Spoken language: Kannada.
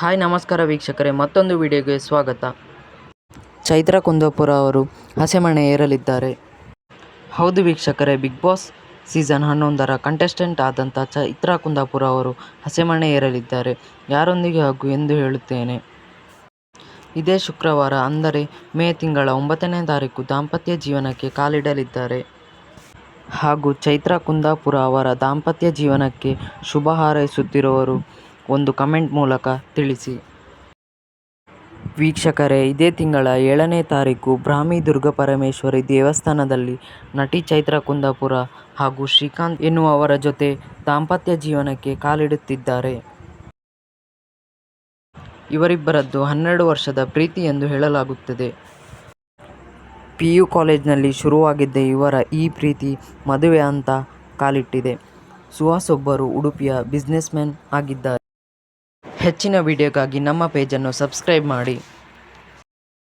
ಹಾಯ್ ನಮಸ್ಕಾರ ವೀಕ್ಷಕರೇ. ಮತ್ತೊಂದು ವಿಡಿಯೋಗೆ ಸ್ವಾಗತ. ಚೈತ್ರ ಕುಂದಾಪುರ ಅವರು ಹಸೆಮಣೆ ಏರಲಿದ್ದಾರೆ. ಹೌದು ವೀಕ್ಷಕರೇ ಬಿಗ್ ಬಾಸ್ ಸೀಸನ್ ಹನ್ನೊಂದರ ಕಂಟೆಸ್ಟೆಂಟ್ ಆದಂಥ ಚೈತ್ರ ಕುಂದಾಪುರ ಅವರು ಹಸೆಮಣೆ ಏರಲಿದ್ದಾರೆ. ಯಾರೊಂದಿಗೆ ಹಾಗೂ ಎಂದು ಹೇಳುತ್ತೇನೆ. ಇದೇ ಶುಕ್ರವಾರ ಅಂದರೆ ಮೇ ತಿಂಗಳ ಒಂಬತ್ತನೇ ತಾರೀಕು ದಾಂಪತ್ಯ ಜೀವನಕ್ಕೆ ಕಾಲಿಡಲಿದ್ದಾರೆ. ಹಾಗೂ ಚೈತ್ರ ಕುಂದಾಪುರ ಅವರ ದಾಂಪತ್ಯ ಜೀವನಕ್ಕೆ ಶುಭ ಹಾರೈಸುತ್ತಿರುವವರು ಒಂದು ಕಮೆಂಟ್ ಮೂಲಕ ತಿಳಿಸಿ. ವೀಕ್ಷಕರೇ, ಇದೇ ತಿಂಗಳ ಏಳನೇ ತಾರೀಕು ಬ್ರಾಹ್ಮಿ ದುರ್ಗಾಪರಮೇಶ್ವರಿ ದೇವಸ್ಥಾನದಲ್ಲಿ ನಟಿ ಚೈತ್ರ ಕುಂದಾಪುರ ಹಾಗೂ ಶ್ರೀಕಾಂತ್ ಎನ್ನುವವರ ಜೊತೆ ದಾಂಪತ್ಯ ಜೀವನಕ್ಕೆ ಕಾಲಿಡುತ್ತಿದ್ದಾರೆ. ಇವರಿಬ್ಬರದ್ದು ಹನ್ನೆರಡು ವರ್ಷದ ಪ್ರೀತಿ ಎಂದು ಹೇಳಲಾಗುತ್ತದೆ. ಪಿ ಯು ಕಾಲೇಜಿನಲ್ಲಿ ಶುರುವಾಗಿದ್ದ ಇವರ ಈ ಪ್ರೀತಿ ಮದುವೆ ಅಂತ ಕಾಲಿಟ್ಟಿದೆ. ಸುಹಾಸ್ ಒಬ್ಬರು ಉಡುಪಿಯ ಬಿಸ್ನೆಸ್ ಮ್ಯಾನ್ ಆಗಿದ್ದಾರೆ. ಹೆಚ್ಚಿನ ವಿಡಿಯೋಗಾಗಿ ನಮ್ಮ ಪೇಜನ್ನು ಸಬ್ಸ್ಕ್ರೈಬ್ ಮಾಡಿ.